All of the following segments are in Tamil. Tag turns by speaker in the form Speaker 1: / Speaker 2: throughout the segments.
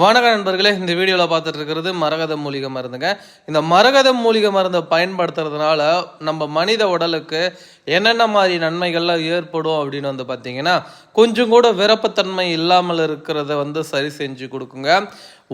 Speaker 1: வணக்க நண்பர்களே. இந்த வீடியோவில் பார்த்துட்டு இருக்கிறது மரகத மூலிகை மருந்துங்க. இந்த மரகத மூலிகை மருந்தை பயன்படுத்துறதுனால நம்ம மனித உடலுக்கு என்னென்ன மாதிரி நன்மைகள்லாம் ஏற்படும் அப்படின்னு வந்து பார்த்தீங்கன்னா கொஞ்சம் கூட விரப்பத்தன்மை இல்லாமல் இருக்கிறத வந்து சரி செஞ்சு கொடுக்குங்க.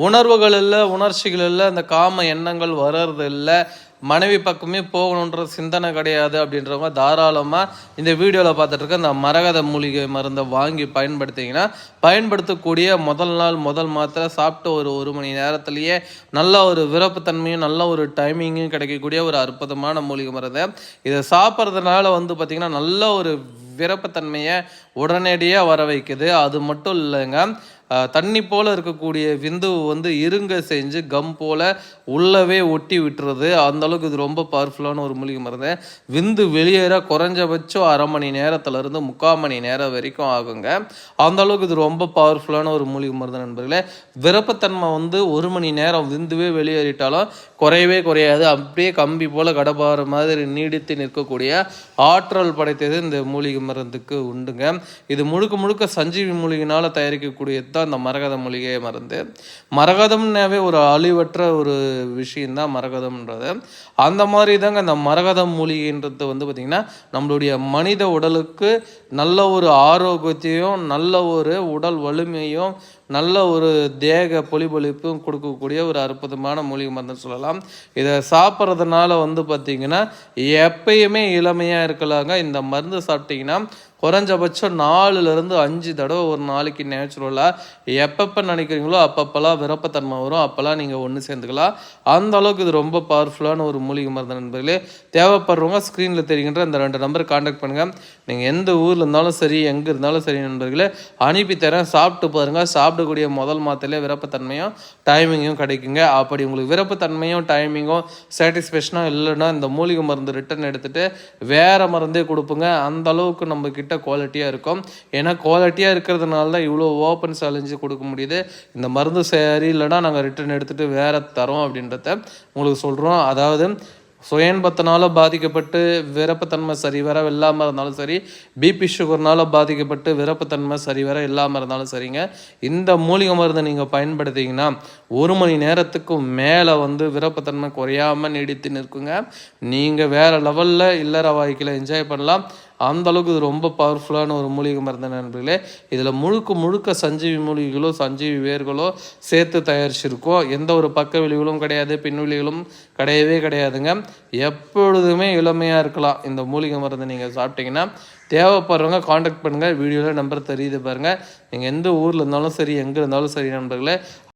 Speaker 1: உணர்வுகள் இல்லை உணர்ச்சிகள் இல்லை அந்த காம எண்ணங்கள் வர்றது இல்லை மனைவி பக்கமே போகணுன்ற சிந்தனை கிடையாது அப்படின்றவங்க தாராளமாக இந்த வீடியோவில் பார்த்துட்டு இருக்க இந்த மரகத மூலிகை மருந்தை வாங்கி பயன்படுத்திங்கன்னா பயன்படுத்தக்கூடிய முதல் நாள் முதல் மாத்திரை சாப்பிட்ட ஒரு ஒரு மணி நேரத்துலேயே நல்ல ஒரு விருப்பத்தன்மையும் நல்ல ஒரு டைமிங்கும் கிடைக்கக்கூடிய ஒரு அற்புதமான மூலிகை மருந்து. இதை சாப்பிட்றதுனால வந்து பார்த்திங்கன்னா நல்ல ஒரு விருப்பத்தன்மையை உடனடியாக வர வைக்குது. அது மட்டும் இல்லைங்க தண்ணி போல் இருக்கக்கூடிய விந்து வந்து இருங்க செஞ்சு கம் போல் உள்ளவே ஒட்டி விட்டுறது. அந்த அளவுக்கு இது ரொம்ப பவர்ஃபுல்லான ஒரு மூலிகை மருந்து. விந்து வெளியேற குறைஞ்சபட்சம் அரை மணி நேரத்துலேருந்து முக்கால் மணி நேரம் வரைக்கும் ஆகுங்க. அந்த அளவுக்கு இது ரொம்ப பவர்ஃபுல்லான ஒரு மூலிகை மருந்து நண்பர்களே. விருப்பத்தன்மை வந்து ஒரு மணி நேரம் விந்துவே வெளியேறிட்டாலும் குறையவே குறையாது. அப்படியே கம்பி போல் கடப்பாற மாதிரி நீடித்து நிற்கக்கூடிய ஆற்றல் படைத்தது இந்த மூலிகை மருந்துக்கு உண்டுங்க. இது முழுக்க முழுக்க சஞ்சீவி மூலிகைனால் தயாரிக்கக்கூடியது தான் இந்த மரகத மூலிகை மருந்து மரகதம்னாவே ஒரு அழிவற்ற ஒரு விஷயந்தான் மரகதம்ன்றது. அந்த மாதிரி தாங்க இந்த மரகதம் மூலிகைன்றது வந்து பார்த்திங்கன்னா நம்மளுடைய மனித உடலுக்கு நல்ல ஒரு ஆரோக்கியத்தையும் நல்ல ஒரு உடல் வலிமையும் நல்ல ஒரு தேக பொலிபொலிப்பும் கொடுக்கக்கூடிய ஒரு அற்புதமான மூலிகை மருந்துன்னு சொல்லலாம். இதை சாப்பிட்றதுனால வந்து பார்த்திங்கன்னா எப்பயுமே இளமையாக இருக்கலாங்க. இந்த மருந்து சாப்பிட்டிங்கன்னா குறைஞ்சபட்சம் நாலுலேருந்து அஞ்சு தடவை ஒரு நாளைக்கு நேச்சுரலாக எப்பப்போ நினைக்கிறீங்களோ அப்பப்போலாம் விருப்பத்தன்மை வரும். அப்போல்லாம் நீங்கள் ஒன்று சேர்ந்துக்கலாம். அந்த அளவுக்கு இது ரொம்ப பவர்ஃபுல்லான ஒரு மூலிகை மருந்து நண்பர்களே. தேவைப்படுறவங்க ஸ்க்ரீனில் தெரிகின்ற இந்த ரெண்டு நம்பர் காண்டாக்ட் பண்ணுங்கள் நீங்கள் எந்த ஊரில் இருந்தாலும் சரி எங்கே இருந்தாலும் சரி நண்பர்களே அனுப்பி தரேன். சாப்பிட்டு பாருங்கள் சாப்பிடக்கூடிய முதல் மாத்திரையிலே விருப்பத்தன்மையும் டைமிங்கும் கிடைக்குங்க. அப்படி உங்களுக்கு விருப்பத்தன்மையும் டைமிங்கும் சாட்டிஸ்ஃபேக்ஷனும் இல்லைன்னா இந்த மூலிகை மருந்து ரிட்டர்ன் எடுத்துகிட்டு வேறு மருந்தே கொடுப்போங்க. அந்த அளவுக்கு நம்ம கிட்ட குவாலிட்டியாக இருக்கும். ஏன்னா குவாலிட்டியாக இருக்கிறதுனால தான் இவ்வளோ ஓப்பன் சேலஞ்சு கொடுக்க முடியுது. இந்த மருந்து சரி இல்லைன்னா நாங்கள் ரிட்டர்ன் எடுத்துகிட்டு வேறு தரோம் அப்படின்றத உங்களுக்கு சொல்கிறோம் அதாவது சுயன்பத்தினால பாதிக்கப்பட்டு விரப்பத்தன்மை சரிவர இல்லாமல் இருந்தாலும் சரி பிபி சுகர்னால பாதிக்கப்பட்டு விரப்பத்தன்மை சரிவர இல்லாமல் இருந்தாலும் சரிங்க. இந்த மூலிகை மருந்தை நீங்கள் பயன்படுத்திங்கன்னா ஒரு மணி நேரத்துக்கு மேலே வந்து விரப்பத்தன்மை குறையாமல் நீடித்து நிற்குங்க. நீங்கள் வேறு லெவலில் இல்லற வாழ்க்கையில் என்ஜாய் பண்ணலாம். அந்த அளவுக்கு இது ரொம்ப பவர்ஃபுல்லான ஒரு மூலிகை மருந்து நண்பர்களே? இதில் முழுக்க முழுக்க சஞ்சீவி மூலிகைகளோ சஞ்சீவி வேர்களோ சேர்த்து தயாரிச்சிருக்கோம். எந்த ஒரு பக்க விளைவுகளும் கிடையாது பின்விளைவுகளும் கிடையவே கிடையாதுங்க. எப்பொழுதுமே இளமையாக இருக்கலாம் இந்த மூலிகை மருந்து நீங்கள் சாப்பிட்டீங்கன்னா. தேவைப்படுறவங்க காண்டாக்ட் பண்ணுங்கள் வீடியோவில் நம்பர் தெரியுது பாருங்கள் நீங்கள் எந்த ஊரில் இருந்தாலும் சரி எங்கே இருந்தாலும் சரி நண்பர்களே